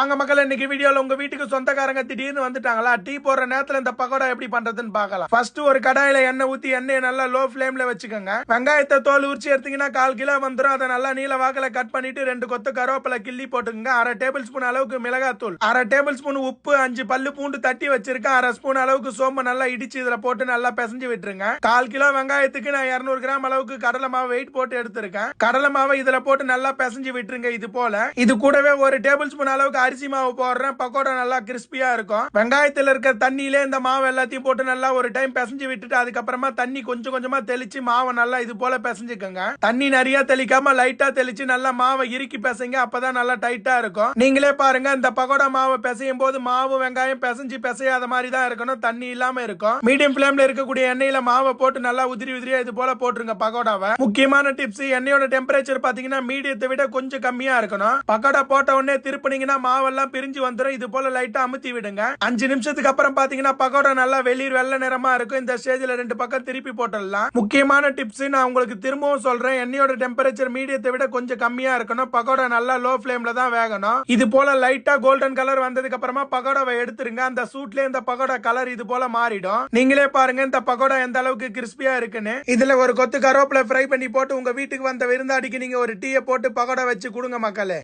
அங்க மக்கள் இன்னைக்கு வீடியோல உங்க வீட்டுக்கு சொந்தக்காரங்க திடீர்னு வந்துட்டாங்களா? டீ போடுற நேரத்துல இந்த பக்கோடா எப்படி பண்றதுன்னு பார்க்கலாம். ஃபர்ஸ்ட் ஒரு கடாயில எண்ணெய் ஊத்தி எண்ணெயை நல்லா லோ ஃபிளேம்ல வச்சுக்கோங்க. வெங்காயத்தை தோல் உரிச்சு எடுத்தீங்கன்னா கால் கிலோ வந்துடும் அதை நல்லா நீல வாக்குல கட் பண்ணிட்டு ரெண்டு கொத்து கருவேப்பிலை கிள்ளி போட்டுக்கோங்க. அரை டேபிள் ஸ்பூன் அளவுக்கு மிளகாத்தூள் அரை டேபிள் ஸ்பூன் உப்பு அஞ்சு பல்லு பூண்டு தட்டி வச்சிருக்கேன். அரை ஸ்பூன் அளவுக்கு சோம்பு நல்லா இடிச்சு இதுல போட்டு நல்லா பிசைஞ்சு விட்டுருங்க. கால் கிலோ வெங்காயத்துக்கு நான் 200 கிராம் அளவுக்கு கடலை மாவு வெயிட் போட்டு எடுத்திருக்கேன். கடலை மாவை இதுல போட்டு நல்லா பிசைஞ்சு விட்டுருங்க இது போல. இது கூடவே ஒரு டேபிள் ஸ்பூன் அளவுக்கு அரிசி மாவு போடுறேன் பக்கோடா நல்லா கிறிஸ்பியா இருக்கும். வெங்காயத்துல இருக்க தண்ணியிலே இந்த மாவு எல்லாத்தையும் போட்டு நல்லா ஒரு டைம் பிசைஞ்சு விட்டுட்டு அதுக்கப்புறமா தண்ணி கொஞ்சம் கொஞ்சமா தெளிச்சு மாவை நல்லா இது போல பிசைஞ்சுக்கோங்க. தண்ணி நிறைய தெளிக்காம லைட்டா தெளிச்சு நல்லா மாவை இறுக்கி பிசைங்க அப்பதான் நல்லா டைட்டா இருக்கும். நீங்களே பாருங்க இந்த பக்கோடா மாவை பிசையும் போது மாவு வெங்காயம் பிசைஞ்சு பிசையாத மாதிரி தான் இருக்கணும் தண்ணி இல்லாம இருக்கும். மீடியம் ஃபிளேம்ல இருக்கக்கூடிய எண்ணெயில மாவை போட்டு நல்லா உதிரி உதிரியா இது போல போட்டுருங்க பக்கோடாவை. முக்கியமான டிப்ஸ் எண்ணெயோட டெம்பரேச்சர் பாத்தீங்கன்னா மீடியத்தை விட கொஞ்சம் கம்மியா இருக்கணும். பக்கோடா போட்ட உடனே திருப்பினீங்கன்னா மாவெல்லாம் பிரிஞ்சு வந்துடும் இது போல லைட்டா அமுத்தி விடுங்க. அஞ்சு நிமிஷத்துக்கு அப்புறம் பாத்தீங்கன்னா பக்கோடா நல்லா வெளிர் வெள்ளை நிறமா இருக்கும். இந்த ஸ்டேஜ்ல ரெண்டு பக்கம் திருப்பி போட்டுடலாம். முக்கியமான டிப்ஸ் நான் உங்களுக்கு திரும்பவும் சொல்றேன். எண்ணெயோட டெம்பரேச்சர் மீடியத்தை விட கொஞ்சம் கம்மியா இருக்கணும். பக்கோடா நல்லா லோ ஃபிளேம்ல தான் வேகணும். இது போல லைட்டா கோல்டன் கலர் வந்ததுக்கு அப்புறமா பகோடாவை எடுத்துருங்க. அந்த சூட்ல இந்த பகோடா கலர் இது போல மாறிடும். நீங்களே பாருங்க இந்த பகோடா எந்த அளவுக்கு கிறிஸ்பியா இருக்குன்னு. இதுல ஒரு கொத்து கருவேப்பிலை ஃப்ரை பண்ணி போட்டு உங்க வீட்டுக்கு வந்த விருந்தாடிக்கு நீங்க ஒரு டீயை போட்டு பகோடா வச்சு கொடுங்க மக்களே.